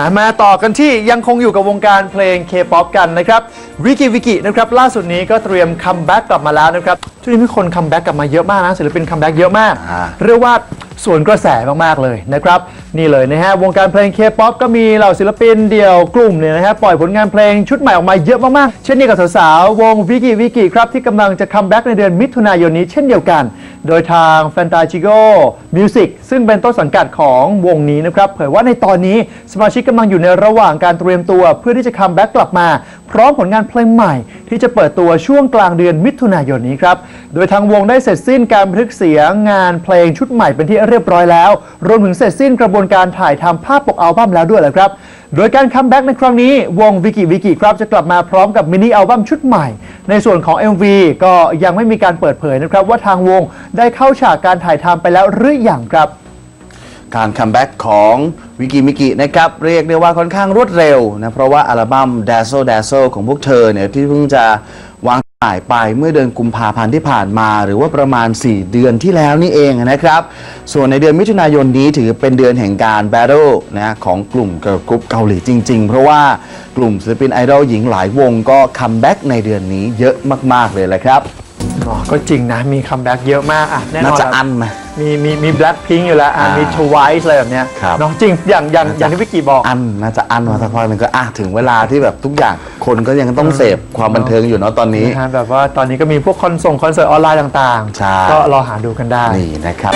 อะมาต่อกันที่ยังคงอยู่กับวงการเพลง K-POP กันนะครับวิกิวิกินะครับล่าสุดนี้ก็เตรียมคัมแบ็กกลับมาแล้วนะครับช่วงนี้มีคนคัมแบ็กกลับมาเยอะมากนะศิลปินคัมแบ็กเยอะมาก อ่า เรียกว่า สวนกระแสมากๆเลยนะครับนี่เลยนะฮะวงการเพลง K-POP ก็มีเหล่าศิลปินเดี่ยวกลุ่มเนี่ยนะฮะปล่อยผลงานเพลงชุดใหม่ออกมาเยอะมากๆ เช่นเดียวกับสาวๆวงวิกิวิกิครับที่กำลังจะคัมแบ็กในเดือนมิถุนายนนี้เช่นเดียวกัน โดยทาง Fantastico Music ซึ่งเป็นต้นสังกัดของวงนี้นะครับเผยว่าในตอนนี้สมาชิกกำลังอยู่ในระหว่างการเตรียมตัว เพื่อที่จะคัมแบ็กกลับมา พร้อมผลงานเพลงใหม่ ที่จะเปิดตัวช่วงกลางเดือนมิถุนายนนี้ครับ โดยทางวงได้เสร็จสิ้นการบันทึกเสียงงานเพลงชุดใหม่เป็นที่เรียบร้อยแล้ว รวมถึงเสร็จสิ้นกระบวนการถ่ายทำภาพปกอัลบั้มแล้วด้วยแหละครับ โดยการคัมแบ็กในครั้งนี้ วงวิกิวิกิครับจะกลับมาพร้อมกับมินิอัลบั้มชุดใหม่ ในส่วนของ MV ก็ยังไม่มีการเปิดเผยนะครับว่าทางวงได้เข้าฉากการถ่ายทำไปแล้วหรืออยังครับ การคัมแบ็กของวิกิมิกินะครับ เรียกได้ว่าค่อนข้างรวดเร็วนะเพราะว่าอัลบั้ม Dazzle Dazzle ของพวกเธอเนี่ยที่เพิ่งจะวางขายไปเมื่อเดือนกุมภาพันธ์ที่ผ่านมา หรือว่าประมาณ 4 เดือนที่แล้วนี่เองนะครับ ส่วนในเดือนมิถุนายนนี้ถือเป็นเดือนแห่งการแบทเทิลนะของกลุ่มเกิร์ลกรุ๊ปเกาหลีจริง ๆ เพราะว่ากลุ่มศิลปินไอดอลหญิงหลายวงก็คัมแบ็กในเดือนนี้เยอะมาก ๆ เลยแหละครับอ๋อก็จริงนะ มีคัมแบ็กเยอะมากอะแน่นน่าอนจะอันไห มมีมีมีแบล็ k พิงอยู่แล้วอะอ่ามีมีทวายอะไรแบบเนี้ยครับ เน้องจริงอย่างอย่างอย่างที่วิกกี้บอก อันน่าจะอันมาสักพักหนึงก็อะถึงเวลาที่แบบทุกอย่างคนก็ยังต้องเสพความบันเทิงอยู่เนาะตอนนี้ นะฮะแบบว่าตอนนี้ก็มีพวกคอนส่งคอนเสิร์ตออนไลน์ต่างใช่ ๆ ก็รอหาดูกันได้ นี่นะครับ